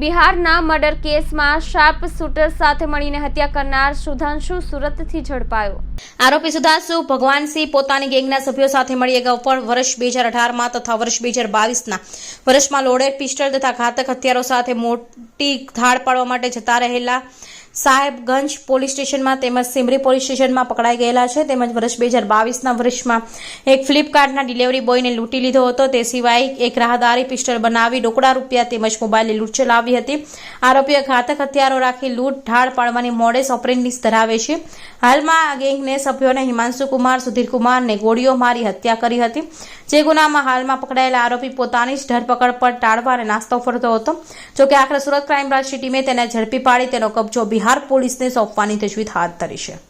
બિહારના મર્ડર કેસમાં sharp shooter સાથે મળીને હત્યા કરનાર સુધાંશુ સુરતથી ઝડપાયો. આરોપી સુધાંશુ ભગવાનસિંહ પોતાની ગેંગના સભ્યો સાથે મળી અગાઉ પણ વર્ષ બે હજાર અઢારમાં તથા વર્ષ બે હજાર બાવીસના વર્ષમાં લોડેડ પિસ્ટલ તથા ઘાતક હથિયારો સાથે મોટી ધાડ પાડવા માટે જતા રહેલા સાહેબગંજ પોલીસ સ્ટેશનમાં તેમજ સિમરી પોલીસ સ્ટેશનમાં પકડાઈ ગયેલા છે. તેમજ વર્ષ બે હજાર બાવીસના વર્ષમાં એક ફ્લિપકાર્ટના ડિલિવરી બોયને લૂંટી લીધો હતો. તે સિવાય એક રાહદારી પિસ્ટલ બનાવી રોકડા રૂપિયા તેમજ મોબાઈલની લૂંટ ચલાવી હતી. આરોપીઓ ઘાતક હથિયારો રાખી લૂંટ ઢાળ પાડવાની મોડેસ ઓપરેન્ડિસ ધરાવે છે. હાલમાં આ ગેંગને સભ્યોને હિમાંશુ કુમાર, સુધીર કુમારને ગોળીઓ મારી હત્યા કરી હતી. જે ગુનામાં હાલમાં પકડાયેલા આરોપી પોતાની જ ધરપકડ પર ટાળવા અને નાસ્તો ફરતો હતો. જોકે આખરે સુરત ક્રાઇમ બ્રાન્ચની ટીમે તેને ઝડપી પાડી તેનો કબજો બિહાર પોલીસને સોંપવાની તજવીજ હાથ ધરી છે.